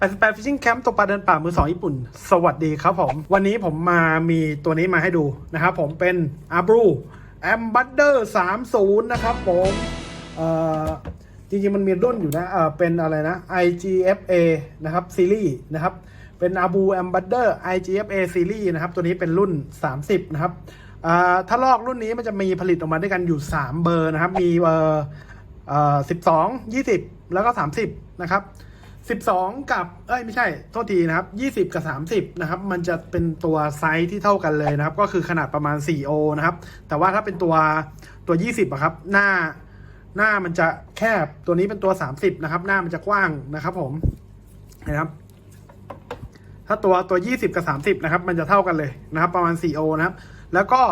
88 Fishing Camp ตกปลาเดินป่ามือสองญี่ปุ่น สวัสดีครับผม วันนี้ผมมามีตัวนี้มาให้ดูนะครับผมเป็น a b r u a m b a d d e r 30 นะครับผมเอ่อจริงๆมันมีรุ่นอยู่นะเออเป็นอะไรนะ IGFA นะครับซีรีส์นะครับ เป็น a b u a m b a d d e r IGFA ซีรีส์นะครับ ตัวนี้เป็นรุ่น 30 นะครับถ้าลอกรุ่นนี้มันจะมีผลิตออกมาด้วยกันอยู่ 3 เบอร์นะครับ มีเบอร์สิบสองยี่สิบแล้วก็สามสิบนะครับ สิบสองกับ เอ้ยไม่ใช่ โทษทีนะครับยี่สิบกับสามสิบนะครับ มันจะเป็นตัวไซส์ที่เท่ากันเลยนะครับ ก็คือขนาดประมาณ4โอนะครับ แต่ว่าถ้าเป็นตัวตัวยี่สิบอะครับ หน้าหน้ามันจะแคบ ตัวนี้เป็นตัวสามสิบนะครับ หน้ามันจะกว้างนะครับ ผม นะครับ ถ้าตัวตัวยี่สิบกับสามสิบนะครับ มันจะเท่ากันเลยนะครับ ประมาณ4โอนะครับ แล้วก็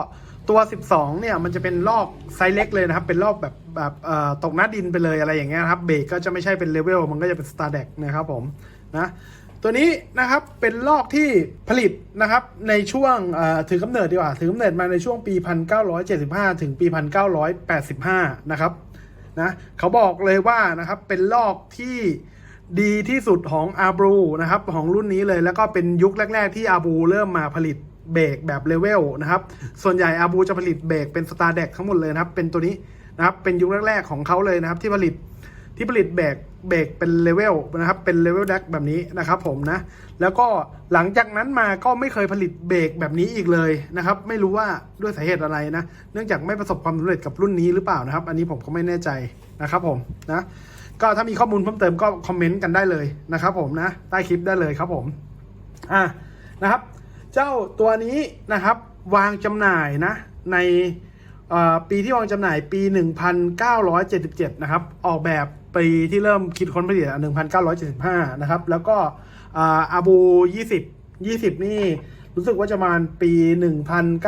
ตัว 12 เนี่ยมันจะเป็นลอกไซส์เล็กเลยนะครับ เป็นลอกแบบแบบตกหน้าดินไปเลยอะไรอย่างเงี้ยครับเบรกก็จะไม่ใช่เป็นเลเวลมันก็จะเป็นสตาร์เด็กนะครับผมนะตัวนี้นะครับเป็นลอกที่ผลิตนะครับในช่วงถือกำเนิดดีกว่า ถือกำเนิดมาในช่วงปี 1975 ถึงปี 1985 นะครับนะเขาบอกเลยว่านะครับเป็นลอกที่ดีที่สุดของอาบรูนะครับของรุ่นนี้เลยแล้วก็เป็นยุคแรก ๆ ที่อาบูเริ่มมาผลิต เบรกแบบเลเวลนะครับ ส่วนใหญ่อาบูจะผลิตเบรกเป็นสตาร์เด็กทั้งหมดเลยนะครับ เป็นตัวนี้นะครับเป็นยุคแรกๆของเขาเลยนะครับ ที่ผลิตที่ผลิตเบรกเบรกเป็นเลเวลนะครับ เป็นเลเวลแดกแบบนี้นะครับผมนะ แล้วก็หลังจากนั้นมาก็ไม่เคยผลิตเบรกแบบนี้อีกเลยนะครับ ไม่รู้ว่าด้วยสาเหตุอะไรนะ เนื่องจากไม่ประสบความสำเร็จกับรุ่นนี้หรือเปล่านะครับ อันนี้ผมก็ไม่แน่ใจนะครับผมนะ ก็ถ้ามีข้อมูลเพิ่มเติมก็คอมเมนต์กันได้เลยนะครับผมนะ ใต้คลิปได้เลยครับผม อะนะครับ เจ้าตัวนี้นะครับวางจำหน่ายนะในปีที่วางจำหน่ายปี 1977 นะครับ ออกแบบปีที่เริ่มคิดค้นผลิตอะ1975 นะครับ แล้วก็อาบู 20 20 นี่รู้สึกว่าจะมาปี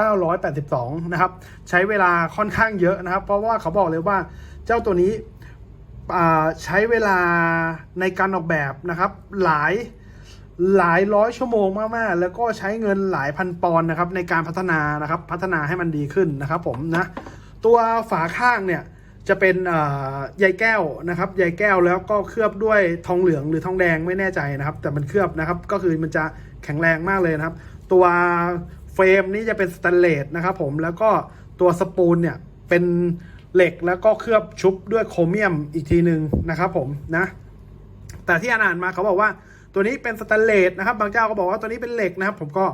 1982 นะครับ ใช้เวลาค่อนข้างเยอะนะครับ เพราะว่าเขาบอกเลยว่าเจ้าตัวนี้ใช้เวลาในการออกแบบนะครับหลาย หลายร้อยชั่วโมงมากๆ แล้วก็ใช้เงินหลายพันปอนด์นะครับในการพัฒนานะครับพัฒนาให้มันดีขึ้นนะครับผมนะตัวฝาข้างเนี่ยจะเป็นใยแก้วนะครับใยแก้วแล้วก็เคลือบด้วยทองเหลืองหรือทองแดงไม่แน่ใจนะครับ แต่มันเคลือบนะครับก็คือมันจะแข็งแรงมากเลยนะครับ ตัวเฟรมนี้จะเป็นสแตนเลสนะครับผมแล้วก็ตัวสปูลเนี่ยเป็นเหล็กแล้วก็เคลือบชุบด้วยโครเมียมอีกทีหนึ่งนะครับผมนะแต่ที่อ่านมาเขาบอกว่า ตัวนี้เป็นสแตนเลสนะครับ บางเจ้าก็บอกว่าตัวนี้เป็นเหล็กนะครับ ผมก็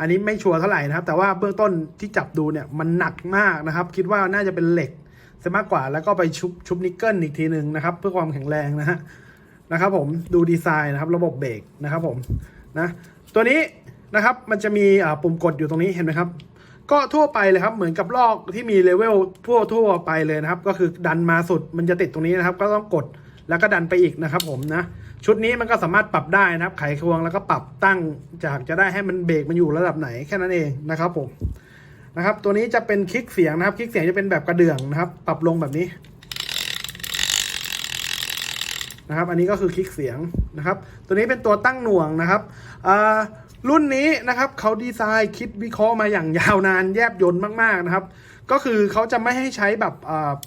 อันนี้ไม่ชัวร์เท่าไหร่นะครับ แต่ว่าเบื้องต้นที่จับดูเนี่ยมันหนักมากนะครับ คิดว่าน่าจะเป็นเหล็กซะมากกว่าแล้วก็ไปชุบชุบนิกเกิลอีกทีหนึ่งนะครับ เพื่อความแข็งแรงนะฮะนะครับ ผมดูดีไซน์นะครับ ระบบเบรกนะครับ ผมนะตัวนี้นะครับมันจะมีปุ่มกดอยู่ตรงนี้เห็นไหมครับ ก็ทั่วไปเลยครับเหมือนกับลอกที่มีเลเวลทั่วทั่วไปเลยนะครับ ก็คือดันมาสุดมันจะติดตรงนี้นะครับ ก็ต้องกด แล้วก็ดันไปอีกนะครับผมนะ ชุดนี้มันก็สามารถปรับได้นะครับ ไขควงแล้วก็ปรับตั้งจากจะได้ให้มันเบรกมันอยู่ระดับไหนแค่นั้นเองนะครับผมนะครับ ตัวนี้จะเป็นคลิกเสียงนะครับ คลิกเสียงจะเป็นแบบกระเดื่องนะครับ ปรับลงแบบนี้นะครับ อันนี้ก็คือคลิกเสียงนะครับ ตัวนี้เป็นตัวตั้งหน่วงนะครับอ่ารุ่นนี้นะครับเขาดีไซน์คิดวิเคราะห์มาอย่างยาวนานแยบยนต์มากๆนะครับ ก็คือเขาจะไม่ให้ใช้แบบ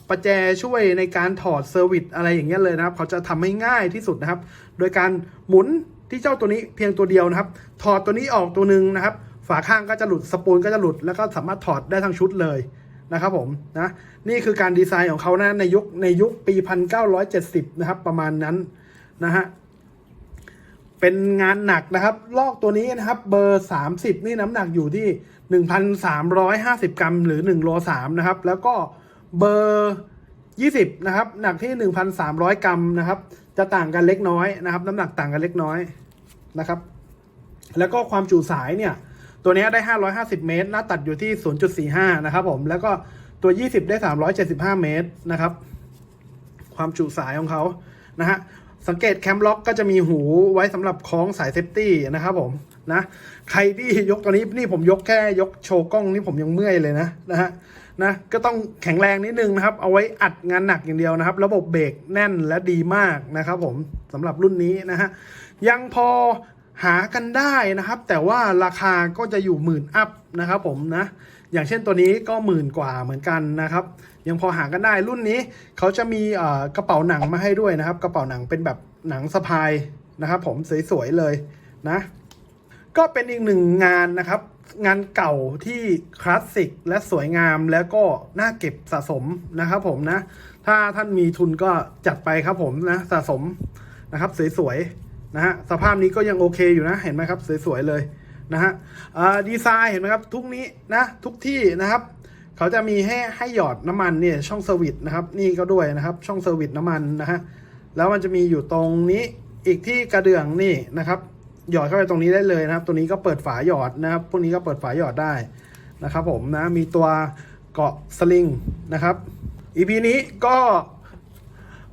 ประแจช่วยในการถอดเซอร์วิสอะไรอย่างเงี้ยเลยนะครับ เขาจะทำให้ง่ายที่สุดนะครับ โดยการหมุนที่เจ้าตัวนี้เพียงตัวเดียวนะครับ ถอดตัวนี้ออกตัวหนึ่งนะครับ ฝาข้างก็จะหลุดสปูลก็จะหลุด แล้วก็สามารถถอดได้ทั้งชุดเลยนะครับผมนะนี่คือการดีไซน์ของเขานะในยุคในยุคปี 1970 นะครับ ประมาณนั้นนะฮะ เป็นงานหนักนะครับ ลอกตัวนี้นะครับ เบอร์ 30 นี่น้ำหนักอยู่ที่ 1,350 กรัม หรือ1โล3นะครับ แล้วก็เบอร์ 20 นะครับ หนักที่ 1,300 กรัมนะครับ จะต่างกันเล็กน้อยนะครับ น้ำหนักต่างกันเล็กน้อยนะครับ แล้วก็ความจุสายเนี่ย ตัวนี้ได้ 550 เมตร หน้าตัดอยู่ที่ 0.45 นะครับผม แล้วก็ตัว 20 ได้ 375 เมตรนะครับ ความจุสายของเขานะฮะ สังเกตแคมล็อกก็จะมีหูไว้สำหรับคล้องสายเซฟตี้นะครับผมนะใครที่ยกตัวนี้นี่ผมยกแค่ยกโชว์กล้องนี่ผมยังเมื่อยเลยนะนะฮะนะก็ต้องแข็งแรงนิดนึงนะครับ เอาไว้อัดงานหนักอย่างเดียวนะครับ ระบบเบรกแน่นและดีมากนะครับผมสำหรับรุ่นนี้นะฮะยังพอ หากันได้นะครับ แต่ว่าราคาก็จะอยู่หมื่นอัพนะครับผมนะ อย่างเช่นตัวนี้ก็หมื่นกว่าเหมือนกันนะครับ ยังพอหากันได้รุ่นนี้เขาจะมีกระเป๋าหนังมาให้ด้วยนะครับ กระเป๋าหนังเป็นแบบหนังสะพายนะครับ ผมสวยๆเลยนะ ก็เป็นอีกหนึ่งงานนะครับ งานเก่าที่คลาสสิกและสวยงามแล้วก็น่าเก็บสะสมนะครับ ผมนะ ถ้าท่านมีทุนก็จัดไปครับผมนะสะสมนะครับสวยๆ นะฮะสภาพนี้ก็ยังโอเคอยู่นะเห็นไหมครับ สวยๆเลยนะฮะดีไซน์เห็นไหมครับ ทุกนี้นะทุกที่นะครับ เขาจะมีให้ให้หยอดน้ำมันเนี่ยช่องเซอร์วิสนะครับนี่ก็ด้วยนะครับช่องเซอร์วิสน้ำมันนะฮะแล้วมันจะมีอยู่ตรงนี้อีกที่กระเดื่องนี่นะครับ หยอดเข้าไปตรงนี้ได้เลยนะครับ ตัวนี้ก็เปิดฝาหยอดนะครับพวกนี้ก็เปิดฝาหยอดได้นะครับ ผมนะมีตัวเกาะสลิงนะครับ EP นี้ก็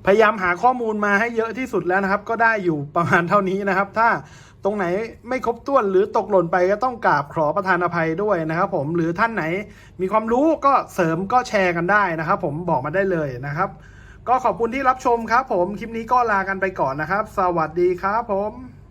พยายามหาข้อมูลมาให้เยอะที่สุดแล้วนะครับ ก็ได้อยู่ประมาณเท่านี้นะครับ ถ้าตรงไหนไม่ครบถ้วนหรือตกหล่นไปก็ต้องกราบขอประธานอภัยด้วยนะครับ ผมหรือท่านไหนมีความรู้ก็เสริมก็แชร์กันได้นะครับ ผมบอกมาได้เลยนะครับ ก็ขอบคุณที่รับชมครับ ผมคลิปนี้ก็ลากันไปก่อนนะครับ สวัสดีครับผม